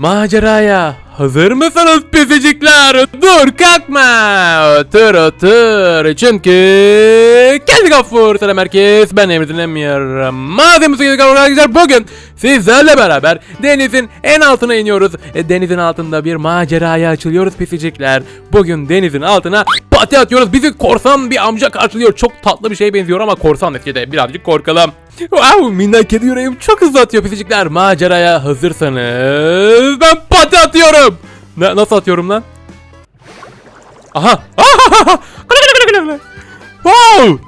Maceraya hazır mısınız pisicikler? Dur kalkma. Otur otur. Çünkü geldik Gafur. Selam herkes. Ben Emre Dinlemiyorum. Madem bu arkadaşlar bugün sizlerle beraber denizin en altına iniyoruz. E, denizin altında bir maceraya açılıyoruz pisicikler. Bugün denizin altına pati atıyoruz. Bizi korsan bir amca karşılıyor. Çok tatlı bir şeye benziyor ama korsan neticede birazcık korkalım. Wow minnak kedi yüreğim çok hızlı atıyor pisicikler. Maceraya hazırsanız ben pati atıyorum. Na- nasıl atıyorum lan? Aha. wow.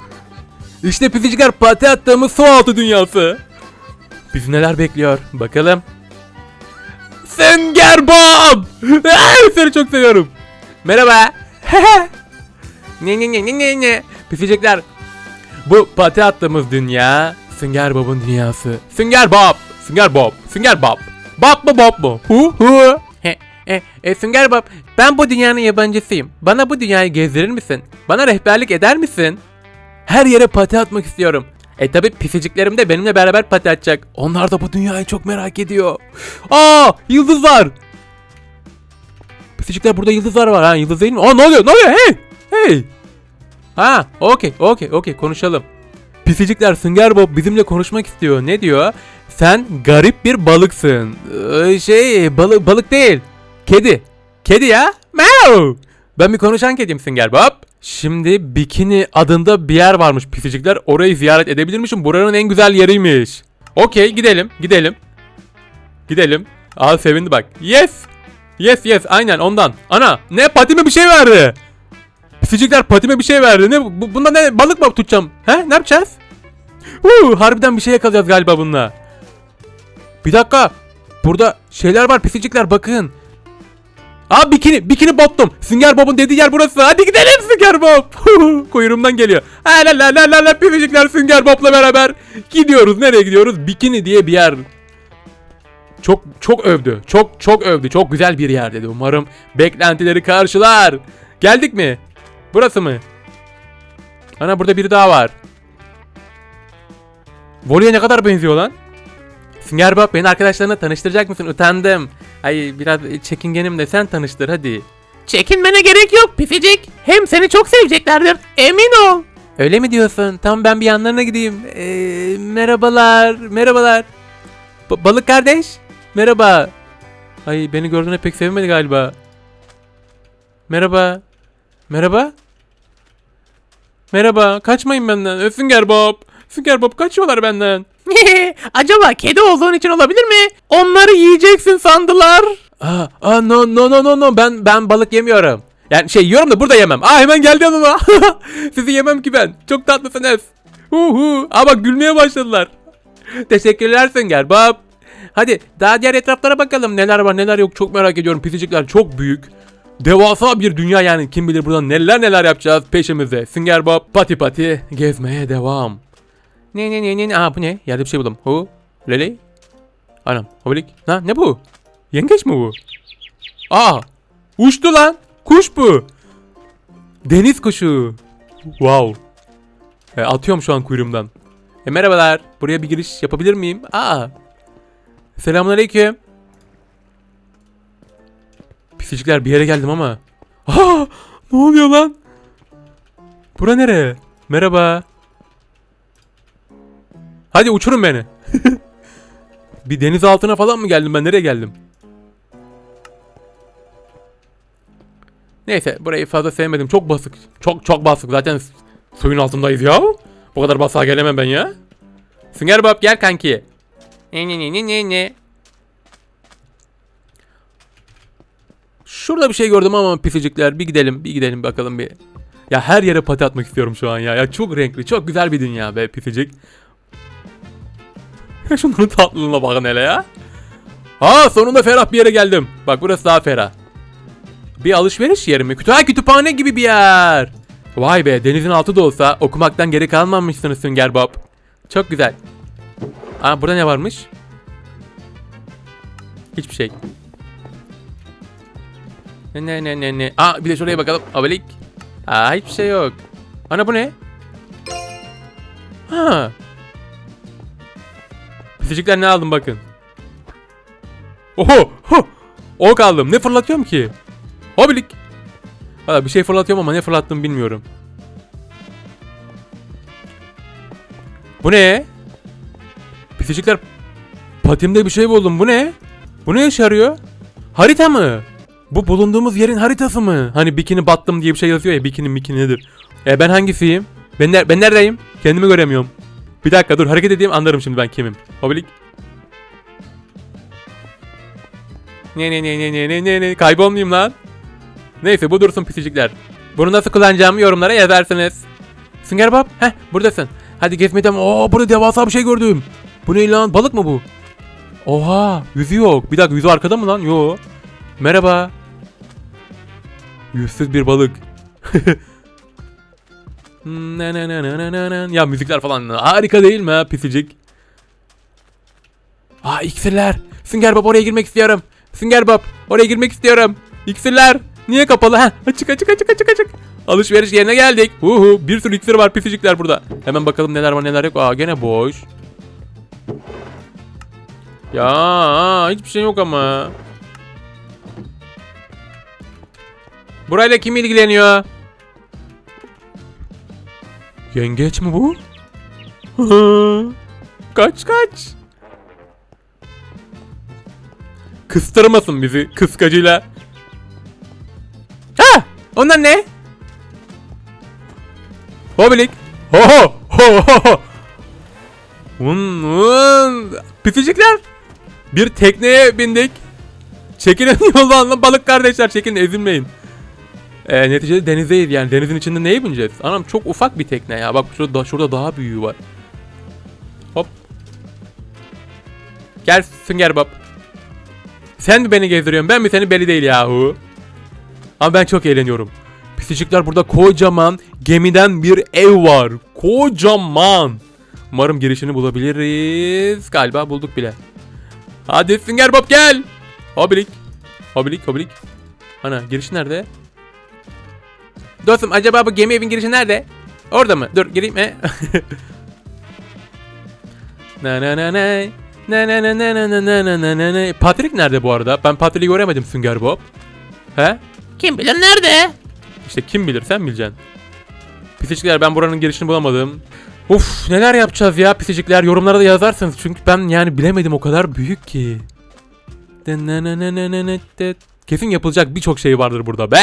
İşte pisicikler pati attığımız su altı dünyası. Bizi neler bekliyor bakalım. Sünger Bob! Seni çok seviyorum. Merhaba. ne ne ne ne ne ne. Pisicikler bu pati attığımız dünya Sünger Bob'un dünyası. Sünger Bob! Sünger Bob! Sünger Bob! Bob mu Bob mu? Hu hu! He, e, e, Sünger Bob, ben bu dünyanın yabancısıyım. Bana bu dünyayı gezdirir misin? Bana rehberlik eder misin? Her yere pati atmak istiyorum. E tabi pisiciklerim de benimle beraber pati atacak. Onlar da bu dünyayı çok merak ediyor. Aa yıldızlar. Pisicikler burada yıldızlar var ha yıldız değil mi? Aa ne oluyor ne oluyor hey hey. Ha okey okey okey konuşalım. Pisicikler Sünger Bob bizimle konuşmak istiyor. Ne diyor? Sen garip bir balıksın. Ee, şey balık balık değil. Kedi. Kedi ya. Meow. Ben bir konuşan kediyim Sünger Bob. Şimdi Bikini adında bir yer varmış pisicikler. Orayı ziyaret edebilirmişim. Buranın en güzel yeriymiş. Okey gidelim gidelim. Gidelim. Aa sevindi bak. Yes. Yes yes aynen ondan. Ana ne patime bir şey verdi. Pisicikler patime bir şey verdi. Ne bu, bunda ne balık mı tutacağım? He ne yapacağız? Huu, harbiden bir şey yakalayacağız galiba bununla. Bir dakika. Burada şeyler var pisicikler bakın. Aa bikini, bikini bottum. Sünger Bob'un dediği yer burası. Hadi gidelim Sünger Bob. Kuyruğumdan geliyor. La la la la la pisicikler Sünger Bob'la beraber gidiyoruz. Nereye gidiyoruz? Bikini diye bir yer. Çok çok övdü. Çok çok övdü. Çok güzel bir yer dedi. Umarım beklentileri karşılar. Geldik mi? Burası mı? Ana burada biri daha var. Voli'ye ne kadar benziyor lan? Sünger Bob beni arkadaşlarına tanıştıracak mısın? Utandım. Ay biraz çekingenim de sen tanıştır hadi. Çekinmene gerek yok pisicik. Hem seni çok seveceklerdir. Emin ol. Öyle mi diyorsun? Tamam ben bir yanlarına gideyim. Ee, merhabalar, merhabalar. Ba- balık kardeş, merhaba. Ay beni gördüğüne pek sevmedi galiba. Merhaba. Merhaba. Merhaba. Kaçmayın benden. Ö, Sünger Bob. Sünger Bob kaçıyorlar benden. Acaba kedi olduğun için olabilir mi? Onları yiyeceksin sandılar. Aa, aa no no no no no ben ben balık yemiyorum. Yani şey yiyorum da burada yemem. Aa hemen geldi yanıma. Sizi yemem ki ben. Çok tatlısınız. Hu hu. Aa bak gülmeye başladılar. Teşekkürler Sünger Bob. Hadi daha diğer etraflara bakalım. Neler var neler yok çok merak ediyorum. Pisicikler çok büyük. Devasa bir dünya yani. Kim bilir buradan neler neler yapacağız peşimizde. Sünger Bob pati pati gezmeye devam. Ne ne ne ne ne. Bu ne? Yerde bir şey buldum. Hu. Lele. Anam. Hobilik. Ha ne bu? Yengeç mi bu? Aa! Uçtu lan. Kuş bu. Deniz kuşu. Wow. E, atıyorum şu an kuyruğumdan. E, merhabalar. Buraya bir giriş yapabilir miyim? Aa. Selamünaleyküm. Pisicikler bir yere geldim ama. Aa! Ne oluyor lan? Bura nere? Merhaba. Hadi uçurun beni. bir deniz altına falan mı geldim ben? Nereye geldim? Neyse burayı fazla sevmedim. Çok basık. Çok çok basık. Zaten suyun altındayız ya. Bu kadar basığa gelemem ben ya. Sünger Bob gel kanki. Ne ne ne ne ne ne. Şurada bir şey gördüm ama pisicikler. Bir gidelim, bir gidelim bakalım bir. Ya her yere pati atmak istiyorum şu an ya. Ya çok renkli, çok güzel bir dünya be pisicik. Şunların tatlılığına bakın hele ya. Ha sonunda ferah bir yere geldim. Bak burası daha ferah. Bir alışveriş yeri mi? Kütüphane, kütüphane gibi bir yer. Vay be denizin altı da olsa okumaktan geri kalmamışsınız Sünger Bob. Çok güzel. Aa burada ne varmış? Hiçbir şey. Ne ne ne ne ne. Aa bir de şuraya bakalım. Abalik. Aa hiçbir şey yok. Ana bu ne? Ha. Pisicikler ne aldım bakın. Oho! Ho! Ok aldım. Ne fırlatıyorum ki? Hobilik. Valla bir şey fırlatıyorum ama ne fırlattım bilmiyorum. Bu ne? Pisicikler patimde bir şey buldum. Bu ne? Bu ne işe yarıyor? Harita mı? Bu bulunduğumuz yerin haritası mı? Hani bikini battım diye bir şey yazıyor ya. Bikini mikini nedir? E ben hangisiyim? Ben, ner- ben neredeyim? Kendimi göremiyorum. Bir dakika dur hareket edeyim anlarım şimdi ben kimim. Hobilik. Ne ne ne ne ne ne ne ne kaybolmayayım lan. Neyse bu dursun pisicikler. Bunu nasıl kullanacağımı yorumlara yazarsınız. Sünger Bob heh buradasın. Hadi gezmeye devam. Oo burada devasa bir şey gördüm. Bu ne lan balık mı bu? Oha yüzü yok. Bir dakika yüzü arkada mı lan? Yo. Merhaba. Yüzsüz bir balık. Na. ya müzikler falan harika değil mi pisicik? Aa iksirler. Sünger Bob oraya girmek istiyorum. Sünger Bob oraya girmek istiyorum. İksirler. Niye kapalı? Ha açık açık açık açık açık. Alışveriş yerine geldik. Uhu bir sürü iksir var pisicikler burada. Hemen bakalım neler var neler yok. Aa gene boş. Ya hiçbir şey yok ama. Burayla kim ilgileniyor? Yengeç mi bu? Kaç kaç. Kıstırmasın bizi kıskacıyla. Ha! Onlar ne? Hobilik. Ho ho ho ho ho. Un un. Pisicikler. Bir tekneye bindik. Çekilin yoldan balık kardeşler çekilin ezilmeyin. E, neticede denizdeyiz yani denizin içinde neye bineceğiz? Anam çok ufak bir tekne ya bak şurada, şurada daha büyüğü var. Hop. Gel Sünger Bob. Sen mi beni gezdiriyorsun ben mi seni belli değil yahu. Ama ben çok eğleniyorum. Pisicikler burada kocaman gemiden bir ev var. Kocaman. Umarım girişini bulabiliriz. Galiba bulduk bile. Hadi Sünger Bob gel. Hobilik. Hobilik hobilik. Ana giriş nerede? Dostum acaba bu gemi evin girişi nerede? Orada mı? Dur gireyim. E? na na na na. Na na na na na na na na na na na. Patrick nerede bu arada? Ben Patrick'i göremedim Sünger Bob. He? Kim bilir nerede? İşte kim bilir sen bileceksin. Pisicikler ben buranın girişini bulamadım. Uf neler yapacağız ya pisicikler yorumlara da yazarsınız. Çünkü ben yani bilemedim o kadar büyük ki. Kesin yapılacak birçok şey vardır burada be.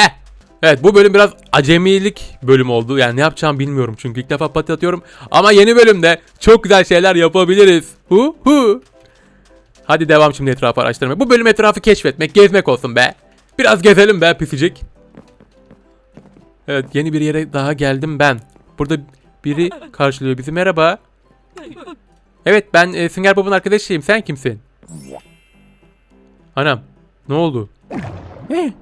Evet bu bölüm biraz acemilik bölüm oldu. Yani ne yapacağımı bilmiyorum çünkü ilk defa pati atıyorum. Ama yeni bölümde çok güzel şeyler yapabiliriz. Hu hu. Hadi devam şimdi etrafı araştırmaya. Bu bölüm etrafı keşfetmek, gezmek olsun be. Biraz gezelim be pisicik. Evet yeni bir yere daha geldim ben. Burada biri karşılıyor bizi. Merhaba. Evet ben e, Sünger Bob'un arkadaşıyım. Sen kimsin? Anam ne oldu? Ne?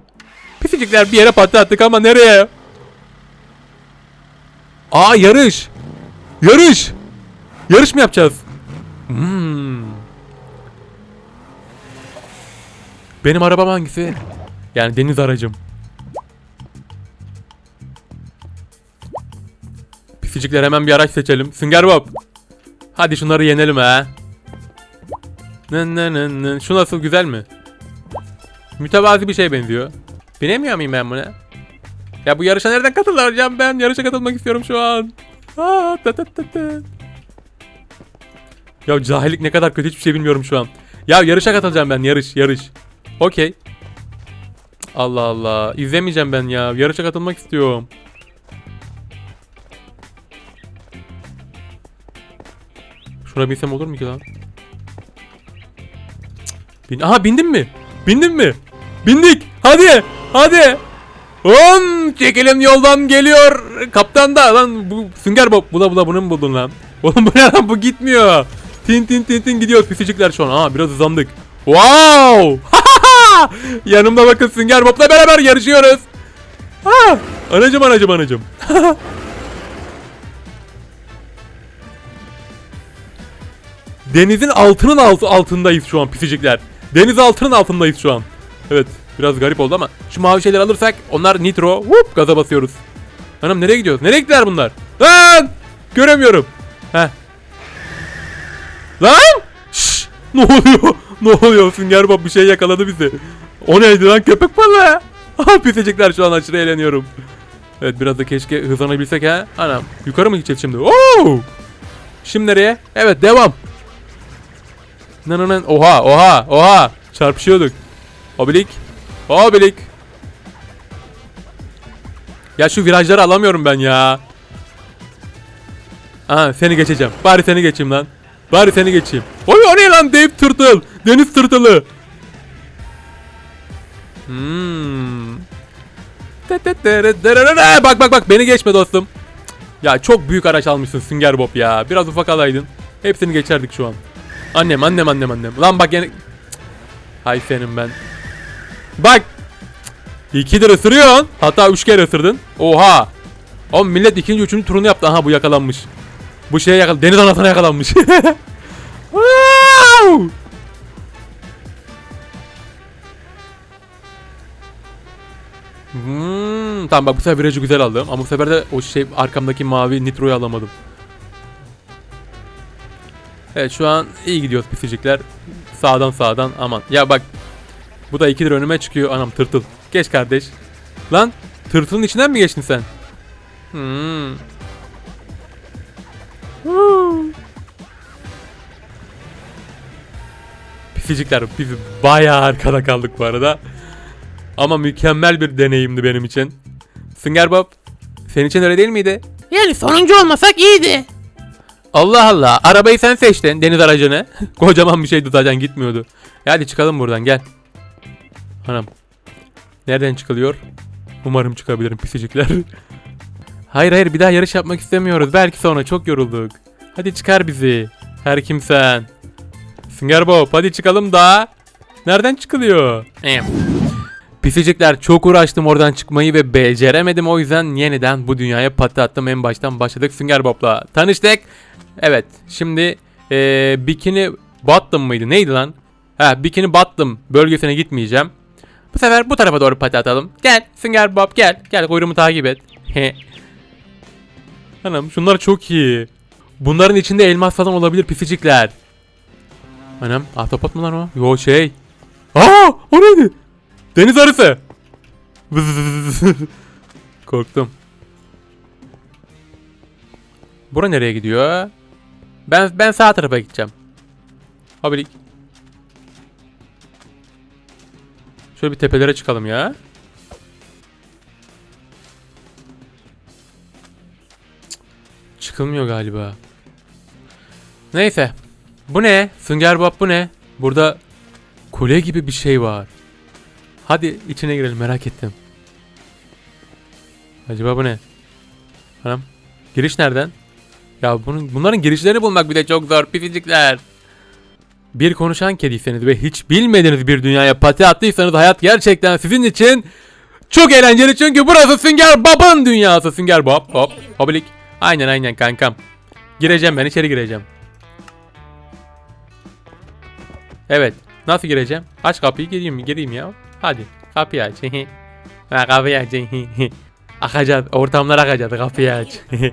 Pisicikler bir yere patla attık ama nereye? Aa yarış. Yarış. Yarış mı yapacağız? Hmm. Benim arabam hangisi? Yani deniz aracım. Pisicikler hemen bir araç seçelim. Sünger Bob. Hadi şunları yenelim ha. Nın nın nın. Şu nasıl güzel mi? Mütevazi bir şey benziyor. Binemiyor muyum ben buna? Ya bu yarışa nereden katılacağım ben? Yarışa katılmak istiyorum şu an. Aa, ta ta ta ta. Ya cahillik ne kadar kötü hiçbir şey bilmiyorum şu an. Ya yarışa katılacağım ben yarış yarış. Okey. Allah Allah. İzlemeyeceğim ben ya. Yarışa katılmak istiyorum. Şuna binsem olur mu ki lan? Bin Aha bindim mi? Bindim mi? Bindik. Hadi. Hadi. On çekelim yoldan geliyor. Kaptan da lan bu Sünger Bob. Bula bula bunu mu buldun lan? Oğlum bu ne lan bu gitmiyor. Tin tin tin tin gidiyor pisicikler şu an. Aa biraz hızlandık. Wow. Yanımda bakın Sünger Bob'la beraber yarışıyoruz. Ha, anacım anacım anacım. Denizin altının altı altındayız şu an pisicikler. Deniz altının altındayız şu an. Evet biraz garip oldu ama şu mavi şeyleri alırsak onlar nitro. Hop gaza basıyoruz. Anam nereye gidiyoruz? Nereye gittiler bunlar? Lan! Göremiyorum. Heh. Lan! Şşş! Ne oluyor? ne oluyor Sünger Bob bir şey yakaladı bizi. O neydi lan köpek balığı? Ah pisecekler şu an aşırı eğleniyorum. Evet biraz da keşke hızlanabilsek ha. Anam yukarı mı gideceğiz şimdi? Oo! Şimdi nereye? Evet devam. Nan nan nan. Oha oha oha. Çarpışıyorduk. Obelik. Obelik. Ya şu virajları alamıyorum ben ya. Aha seni geçeceğim. Bari seni geçeyim lan. Bari seni geçeyim. Oy o ne lan dev tırtıl. Deniz tırtılı. Hmm. Bak bak bak beni geçme dostum. Ya çok büyük araç almışsın Sünger Bob ya. Biraz ufak alaydın. Hepsini geçerdik şu an. Annem annem annem annem. Lan bak. Cık. Hay senin ben. Bak. İkidir ısırıyorsun. Hatta üç kere ısırdın. Oha. Oğlum millet ikinci üçüncü turunu yaptı. Aha bu yakalanmış. Bu şeye yakal deniz anasına yakalanmış. Hmm, tamam bak bu sefer virajı güzel aldım ama bu sefer de o şey arkamdaki mavi nitroyu alamadım. Evet şu an iyi gidiyoruz pisicikler. Sağdan sağdan aman. Ya bak bu da ikidir önüme çıkıyor anam tırtıl. Geç kardeş. Lan tırtılın içinden mi geçtin sen? Hmm. Pisicikler biz bayağı arkada kaldık bu arada. Ama mükemmel bir deneyimdi benim için. Sünger Bob, senin için öyle değil miydi? Yani sonuncu olmasak iyiydi. Allah Allah, arabayı sen seçtin, deniz aracını. Kocaman bir şeydi zaten gitmiyordu. E hadi çıkalım buradan gel. Anam. Nereden çıkılıyor? Umarım çıkabilirim pisicikler. hayır hayır bir daha yarış yapmak istemiyoruz. Belki sonra çok yorulduk. Hadi çıkar bizi. Her kimsen. Sünger Bob hadi çıkalım da. Nereden çıkılıyor? Pisicikler çok uğraştım oradan çıkmayı ve beceremedim. O yüzden yeniden bu dünyaya pati attım. En baştan başladık Sünger Bob'la. Tanıştık. Evet şimdi eee Bikini Bottom mıydı? Neydi lan? Ha Bikini Bottom bölgesine gitmeyeceğim. Bu sefer bu tarafa doğru pati atalım. Gel Sünger Bob gel. Gel kuyruğumu takip et. Anam şunlar çok iyi. Bunların içinde elmas falan olabilir pisicikler. Anam ahtapot mu lan o? Yo şey. Aa o neydi? Deniz arısı. Korktum. Bura nereye gidiyor? Ben ben sağ tarafa gideceğim. Habilik. Şöyle bir tepelere çıkalım ya. Çıkılmıyor galiba. Neyse. Bu ne? Sünger Bob bu ne? Burada kule gibi bir şey var. Hadi içine girelim merak ettim. Acaba bu ne? Anam. Giriş nereden? Ya bunun, bunların girişlerini bulmak bile çok zor pisicikler. Bir konuşan kediyseniz ve hiç bilmediğiniz bir dünyaya pati attıysanız hayat gerçekten sizin için çok eğlenceli çünkü burası Sünger Bob'un dünyası. Sünger Bob hop hobilik. Aynen aynen kankam. Gireceğim ben içeri gireceğim. Evet. Nasıl gireceğim? Aç kapıyı gireyim gireyim ya. Hadi kapıyı aç. ha, kapıyı aç. akacağız. Ortamlar akacağız. Kapıyı aç.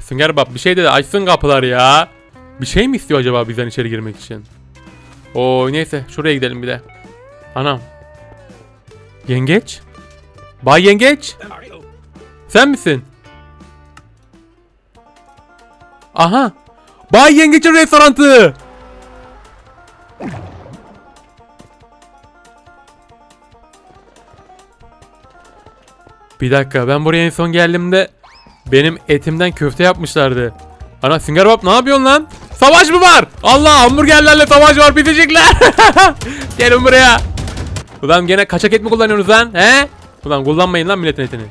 Sünger Bob bir şey dedi. Açsın kapıları ya. Bir şey mi istiyor acaba bizden içeri girmek için? Oo neyse şuraya gidelim bir de. Anam. Yengeç? Bay Yengeç? Sen misin? Aha. Bay Yengeç'in restoranı. Bir dakika ben buraya en son geldiğimde benim etimden köfte yapmışlardı. Ana Sünger Bob ne yapıyorsun lan? Savaş mı var? Allah hamburgerlerle savaş var bitecekler. Gelin buraya. Ulan gene kaçak et mi kullanıyorsunuz lan? He? Ulan kullanmayın lan milletin etini.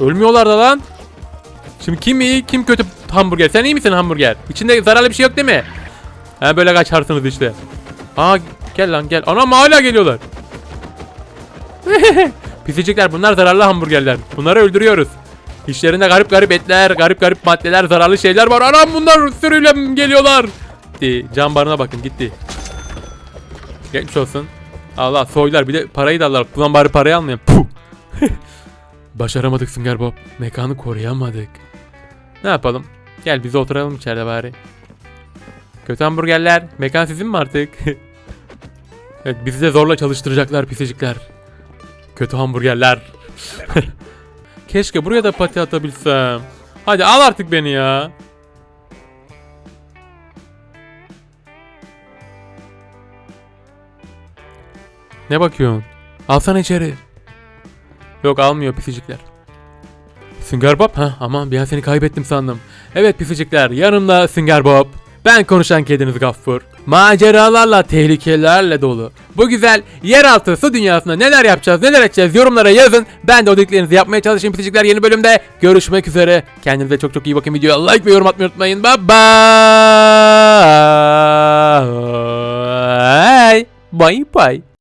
Ölmüyorlar da lan. Şimdi kim iyi kim kötü hamburger? Sen iyi misin hamburger? İçinde zararlı bir şey yok değil mi? Ha böyle kaçarsınız işte. Aa gel lan gel. Anam hala geliyorlar. Pisicikler bunlar zararlı hamburgerler. Bunları öldürüyoruz. İçlerinde garip garip etler, garip garip maddeler, zararlı şeyler var. Anam bunlar sürüyle geliyorlar. Gitti. Can barına bakın gitti. Geçmiş olsun. Allah soylar bir de parayı da alırlar. Ulan bari parayı almayayım. Puh. Başaramadık Sünger Bob. Mekanı koruyamadık. Ne yapalım? Gel biz oturalım içeride bari. Kötü hamburgerler. Mekan sizin mi artık? Evet bizi de zorla çalıştıracaklar pisicikler. Kötü hamburgerler. Keşke buraya da pati atabilsem. Hadi al artık beni ya. Ne bakıyorsun? Alsana içeri. Yok almıyor pisicikler. Sünger Bob? Ha aman bir an seni kaybettim sandım. Evet pisicikler yanımda Sünger Bob. Ben konuşan kediniz Gaffur. Maceralarla, tehlikelerle dolu. Bu güzel yeraltı su dünyasında neler yapacağız, neler edeceğiz yorumlara yazın. Ben de o dediklerinizi yapmaya çalışayım pisicikler yeni bölümde. Görüşmek üzere. Kendinize çok çok iyi bakın. Videoya like ve yorum atmayı unutmayın. Bye bye. Bye bye.